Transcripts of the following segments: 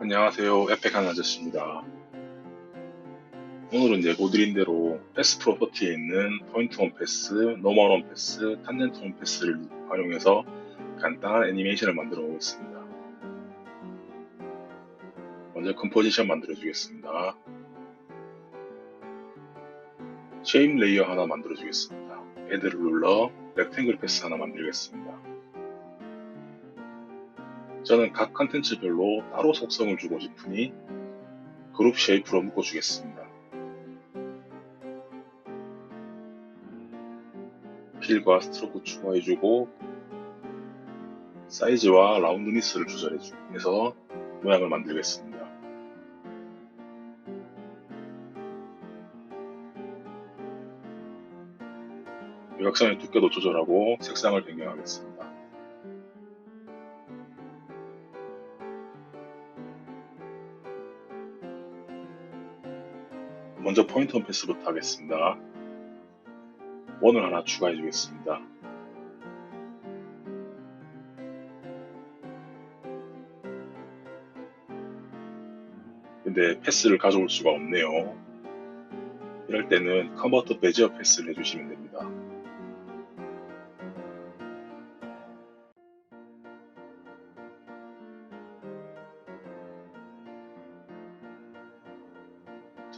안녕하세요. 에펙한 아저씨입니다. 오늘은 예고드린 대로 패스 프로퍼티에 있는 포인트 원 패스, 노멀 원 패스, 탄젠트 원 패스를 활용해서 간단한 애니메이션을 만들어 보겠습니다. 먼저 컴포지션 만들어 주겠습니다. 쉐임 레이어 하나 만들어 주겠습니다. 애드를 눌러 렉탱글 패스 하나 만들겠습니다. 저는 각 컨텐츠별로 따로 속성을 주고 싶으니 그룹 쉐이프로 묶어주겠습니다. 필과 스트로크 추가해주고 사이즈와 라운드 니스를 조절해서 모양을 만들겠습니다. 요각선의 두께도 조절하고 색상을 변경하겠습니다. 먼저 포인트 원 패스부터 하겠습니다. 원을 하나 추가해 주겠습니다. 근데 패스를 가져올 수가 없네요. 이럴 때는 컨버터 배지어 패스를 해주시면 됩니다.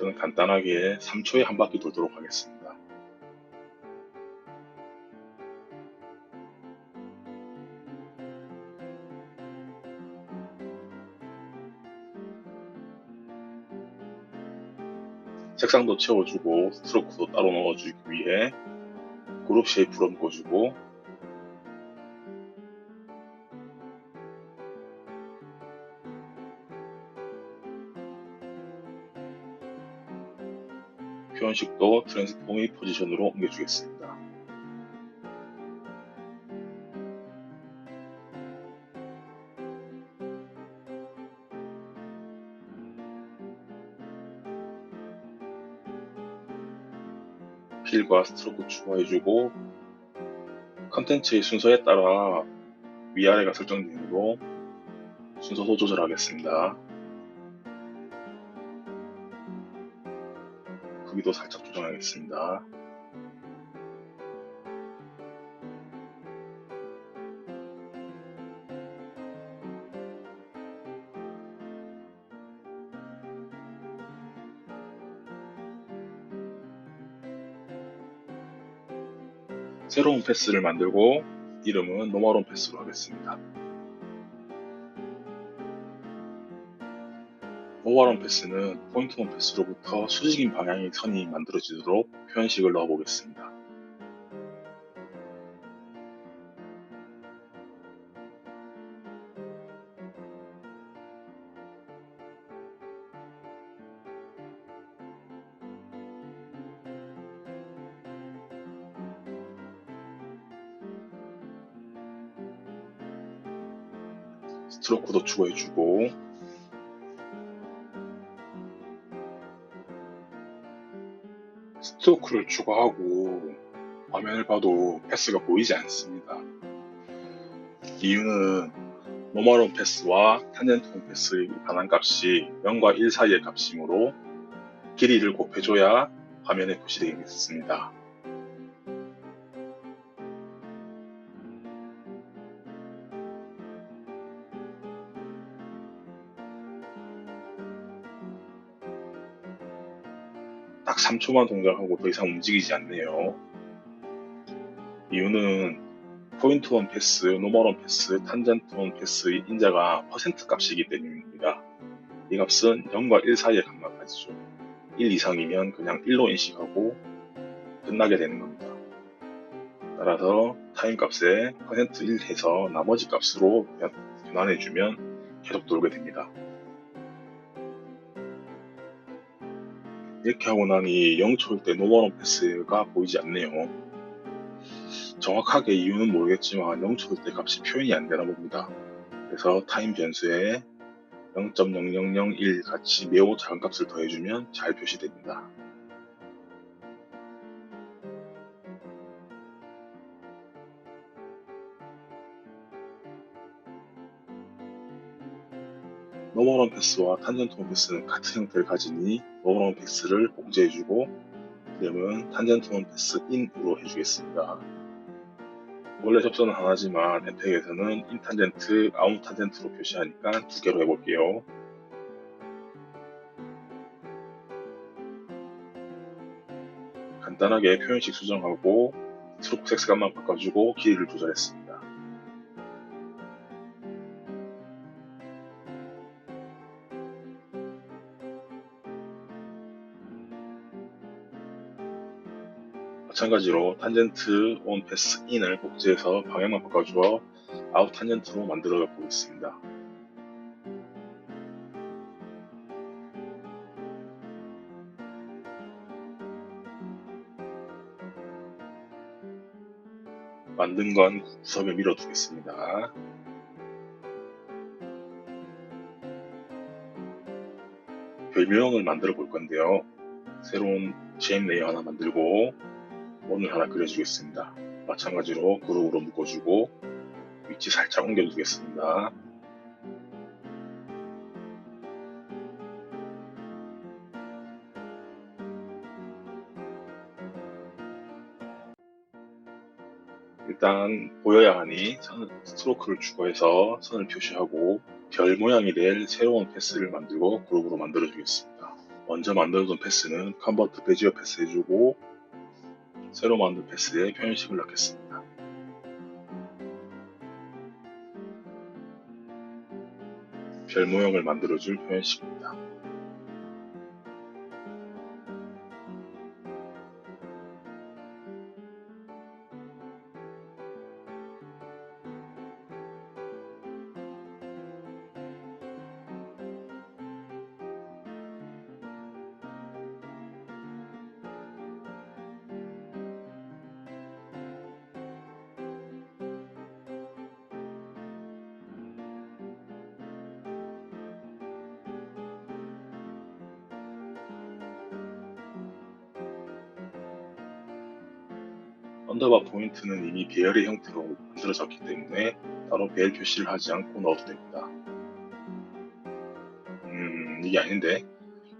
저는 간단하게 3초에 한 바퀴 돌도록 하겠습니다. 색상도 채워주고 스트로크도 따로 넣어주기 위해 그룹 쉐이프로 묶어주고 표현식도 트랜스포미 포지션으로 옮겨주겠습니다. 필과 스트로크 추가해주고 컨텐츠의 순서에 따라 위아래가 설정되므로 순서도 조절하겠습니다. 크기도 살짝 조정하겠습니다. 새로운 패스를 만들고 이름은 노멀온 패스로 하겠습니다. 노멀온 패스는 포인트 원 패스로부터 수직인 방향의 선이 만들어지도록 표현식을 넣어보겠습니다. 스트로크도 추가해주고 스트로크를 추가하고 화면을 봐도 패스가 보이지 않습니다. 이유는 노멀온 패스와 탄젠트온 패스의 반환값이 0과 1 사이의 값이므로 길이를 곱해줘야 화면에 표시되겠습니다. 딱 3초만 동작하고 더 이상 움직이지 않네요. 이유는 포인트 원 패스, 노멀 원 패스, 탄젠트 원 패스의 인자가 퍼센트 값이기 때문입니다. 이 값은 0과 1 사이에 감각하지죠. 1 이상이면 그냥 1로 인식하고 끝나게 되는 겁니다. 따라서 타임 값에 퍼센트 1 해서 나머지 값으로 변환해주면 계속 돌게 됩니다. 이렇게 하고 나니 0초일 때 노멀원 패스가 보이지 않네요. 정확하게 이유는 모르겠지만 0초일 때 값이 표현이 안 되나 봅니다. 그래서 타임 변수에 0.0001 같이 매우 작은 값을 더해주면 잘 표시됩니다. 노멀원 패스와 탄젠트 원 패스는 같은 형태를 가지니 노멀원 패스를 복제해주고 이름은 탄젠트 원 패스 인으로 해주겠습니다. 원래 접선은 하나지만 엠팩에서는 인 탄젠트, 아웃 탄젠트로 표시하니까 두 개로 해볼게요. 간단하게 표현식 수정하고 스트로크 색감만 바꿔주고 길이를 조절했습니다. 마찬가지로 탄젠트 온 패스 인을 복제해서 방향만 바꿔주어 아웃 탄젠트로 만들어 보겠습니다. 만든 건 구석에 밀어두겠습니다. 별명을 만들어 볼 건데요. 새로운 GM 레이어 하나 만들고 원을 하나 그려주겠습니다. 마찬가지로 그룹으로 묶어주고 위치 살짝 옮겨두겠습니다. 일단 보여야 하니 선, 스트로크를 추가해서 선을 표시하고 별 모양이 될 새로운 패스를 만들고 그룹으로 만들어 주겠습니다. 먼저 만들어둔 패스는 컨버트 베지어 패스 해주고 새로 만든 패스에 표현식을 넣겠습니다. 별 모양을 만들어줄 표현식입니다. 언더바 포인트는 이미 배열의 형태로 만들어졌기 때문에 따로 배열 표시를 하지 않고 넣어도 됩니다. 음, 이게 아닌데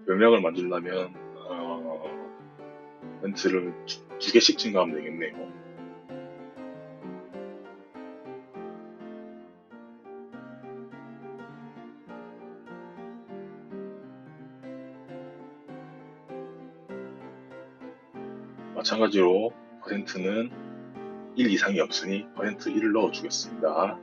별명을 만들려면 어, 멘트를 두, 두 개씩 증가하면 되겠네요. 마찬가지로 퍼센트는 1 이상이 없으니 퍼센트 1을 넣어주겠습니다.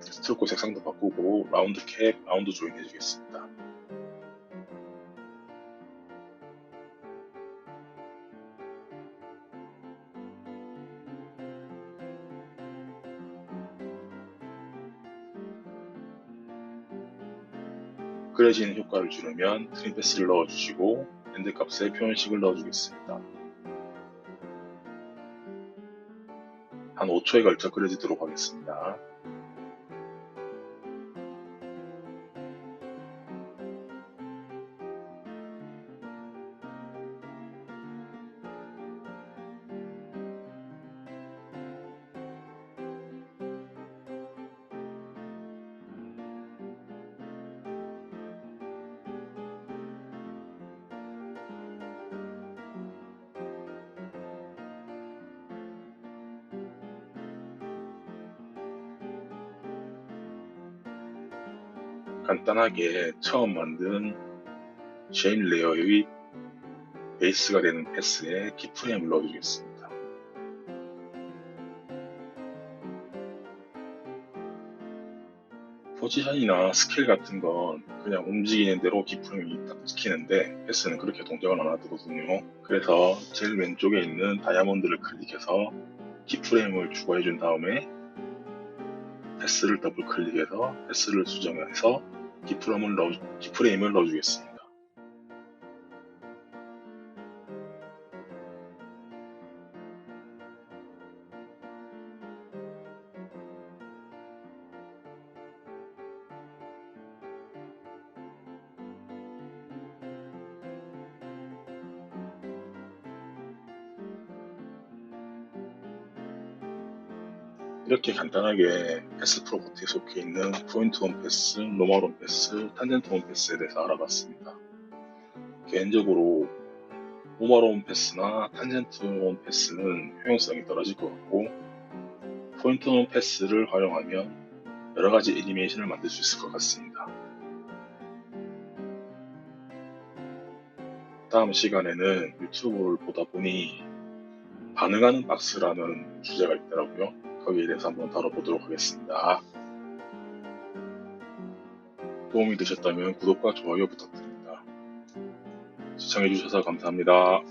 스트로크 색상도 바꾸고 라운드 캡, 라운드 조인 해주겠습니다. 그려지는 효과를 주려면 트림 패스를 넣어주시고 엔드 값에 표현식을 넣어주겠습니다. 한 5초에 걸쳐 그려지도록 하겠습니다. 간단하게 처음 만든 제인 레어의 베이스가 되는 패스에 키프레임을 넣어주겠습니다. 포지션이나 스킬 같은 건 그냥 움직이는 대로 키프레임이 딱 찍히는데 패스는 그렇게 동작을 안 하거든요. 그래서 제일 왼쪽에 있는 다이아몬드를 클릭해서 키프레임을 추가해 준 다음에 패스를 더블 클릭해서 패스를 수정해서 디프레임을, 넣어, 디프레임을 넣어주겠습니다. 이렇게 간단하게 패스 프로퍼티에 속해 있는 포인트 온 패스, 노멀 온 패스, 탄젠트 온 패스에 대해서 알아봤습니다. 개인적으로 노멀 온 패스나 탄젠트 온 패스는 효용성이 떨어질 것 같고 포인트 온 패스를 활용하면 여러 가지 애니메이션을 만들 수 있을 것 같습니다. 다음 시간에는 유튜브를 보다 보니 반응하는 박스라는 주제가 있더라고요. 거기에 대해서 한번 다뤄보도록 하겠습니다. 도움이 되셨다면 구독과 좋아요 부탁드립니다. 시청해주셔서 감사합니다.